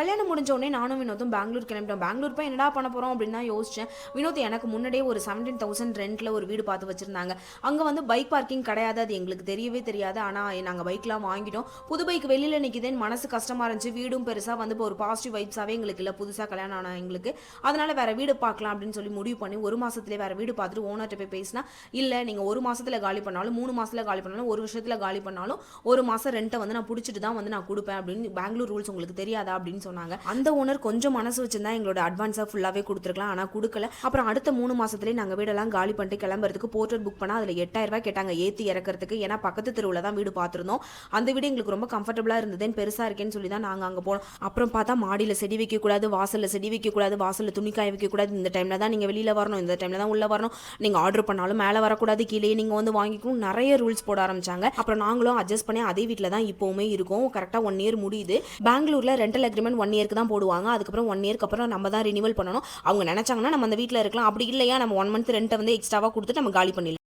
கல்யாணம் முடிஞ்ச உடனே நானும் வினோதும் பெங்களூர் கிளம்பிட்டோம். பெங்களூர் போய் என்னடா பண்ண போகிறோம் அப்படின்னு தான் யோசிச்சேன். வினோத் எனக்கு முன்னாடியே ஒரு செவன்டீன் தௌசண்ட் ரெண்டில் ஒரு வீடு பார்த்து வச்சுருந்தாங்க. அங்கே வந்து பைக் பார்க்கிங் கிடையாது அது எங்களுக்கு தெரியவே தெரியாது. ஆனால் நாங்கள் பைக்லாம் வாங்கிட்டோம். புது பைக் வெளியில் நிற்கிதுன்னு மனசு கஷ்டமாக இருந்துச்சு. வீடும் பெருசாக வந்து இப்போ ஒரு பாசிட்டிவ் வைப்ஸாகவே எங்களுக்கு இல்லை. புதுசாக கல்யாணம் ஆனால் எங்களுக்கு. அதனால் வேறு வீடு பார்க்கலாம் அப்படின்னு சொல்லி முடிவு பண்ணி ஒரு மாதத்துலேயே வேறு வீடு பார்த்துட்டு ஓனர்கிட்ட போய் பேசினா இல்லை நீங்கள் ஒரு மாசத்துல காலி பண்ணாலும் மூணு மாசத்துல காலி பண்ணாலும் ஒரு வருஷத்துல காலி பண்ணாலும் ஒரு மாசம் ரெண்ட்டை வந்து நான் பிடிச்சிட்டு தான் வந்து நான் கொடுப்பேன் அப்படின்னு பெங்களூர் ரூல்ஸ் உங்களுக்கு தெரியாதா அப்படின்னு சொன்னாங்க. அந்த ஓனர் கொஞ்சம் மனசு வச்சிருந்தா எங்களோட அட்வான்ஸாக ஃபுல்லாகவே கொடுத்துருக்கலாம். ஆனால் கொடுக்கல. அப்புறம் அடுத்த மூணு மாசத்துலேயே நாங்கள் வீடெல்லாம் காலி பண்ணிட்டு கிளம்புறதுக்கு போர்ட்டர் புக் பண்ணால் அதில் எட்டாயிரம் ரூபாய் கேட்டாங்க ஏற்றி இறக்கிறதுக்கு. ஏன்னா பக்கத்து தெருவில் தான் வீடு பார்த்துருந்தோம். அந்த வீடு எங்களுக்கு ரொம்ப கம்ஃபர்டபுளாக இருந்ததுன்னு பெருசாக இருக்கேன்னு சொல்லி தான் நாங்கள் அங்கே போனோம். அப்புறம் பார்த்தா மாடியில் செடி வைக்கக்கூடாது வாசலில் செடி வைக்கக்கூடாது வாசலில் துணி காய வைக்கக்கூடாது. இந்த டைமில் தான் நீங்கள் வெளியில் வரணும். இந்த டைமில் தான் உள்ளே வரணும். நீங்கள் ஆர்டர் பண்ணாலும் மேலே வரக்கூடாது கீழே நீங்கள் வந்து வாங்கிக்கணும் நிறைய ரூல்ஸ் போட ஆரம்பிச்சாங்க. அப்புறம் நாங்களும் அட்ஜஸ்ட் பண்ணி அதே வீட்டில் தான் இப்போவுமே இருக்கும். கரெக்டாக ஒன் இயர் முடியுது. பெங்களூரில் ரெண்டல் அக்ரிமெண்ட் ஒன் இயர்க்கு தான் போடுவாங்க. அதுக்கப்புறம் ஒன் இயர்க்கு அப்புறம் நம்ம தான் ரினிவல் பண்ணணும். அவங்க நினச்சாங்கன்னா நம்ம அந்த வீட்டில் இருக்கலாம். அப்படி இல்லையா? நம்ம ஒன் மந்த் ரெண்ட்டை வந்து எக்ஸ்ட்ராவாக கொடுத்துட்டு நம்ம காலி பண்ணிடலாம்.